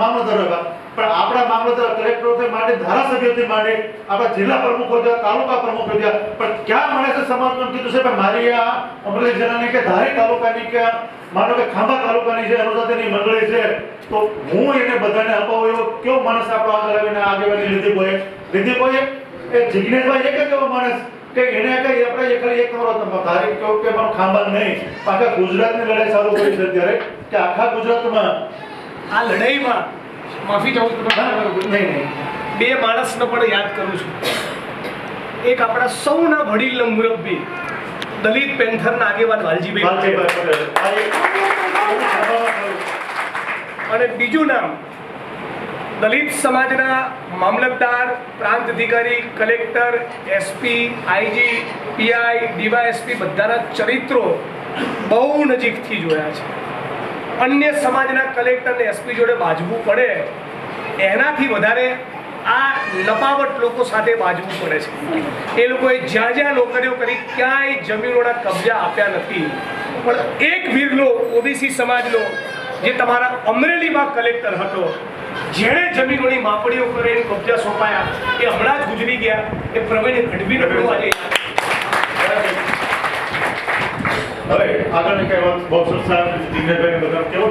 મામલતદાર હતા પણ આપણા મામલતદાર કલેક્ટરોથી માંડી ધારાસભ્યોથી માંડી આપણા જિલ્લા પ્રમુખો થયા તાલુકા પ્રમુખો થયા પણ ક્યાં માણસે સમાજમાં કીધું છે કે મારી આ અમરેલી જિલ્લાની કે ધારી તાલુકાની કે માનો કે ખાંભા તાલુકાની છે અનુજાતિની મંડળી છે, તો હું એને બધાને અપાવું એવો કેવો માણસ આપણો આગળ આવીને આગેવાની લીધી કોઈ લીધી કોઈ એ જિજ્ઞેશભાઈ એક જ એવો માણસ કે એને કઈ આપણે એક એક કરો તમે ધારી કહો કે મારો ખાંભા નહીં. આખા ગુજરાતની લડાઈ ચાલુ કરી છે અત્યારે, કે આખા ગુજરાતમાં આ લડાઈમાં માફી ચાહું છું નહીં નહીં. બે માણસને પણ યાદ કરું છું. એક આપણા સૌના વડીલ મુરબ્બી દલિત પેન્થરના આગેવાન વાલજીભાઈ અને બીજું નામ દલિત સમાજના મામલતદાર પ્રાંત અધિકારી collector SP IG PI DYSP બધાના ચરિત્રો બહુ નજીકથી જોયા છે. અન્ય સમાજના કલેક્ટર ને એસપી જોડે બાજવું પડે, એનાથી વધારે આ લપાવટ લોકો સાથે બાજવું પડે છે. એ લોકોએ જ્યાં જ્યાં નોકરીઓ કરી, ક્યાંય જમીનોના કબજા આપ્યા નથી. પણ એક વીરલો, ઓબીસી સમાજનો, જે તમારા અમરેલીમાં કલેક્ટર હતો, જેણે જમીનોની માપણીઓ કરીને કબજા સોંપાયા, એ હમણાં જ ગુજરી ગયા. એ પ્રવીણ ગઢવી આજે હવે આગળની કઈ વાત બહુ સરસ દિનેશભાઈ બધા કેવું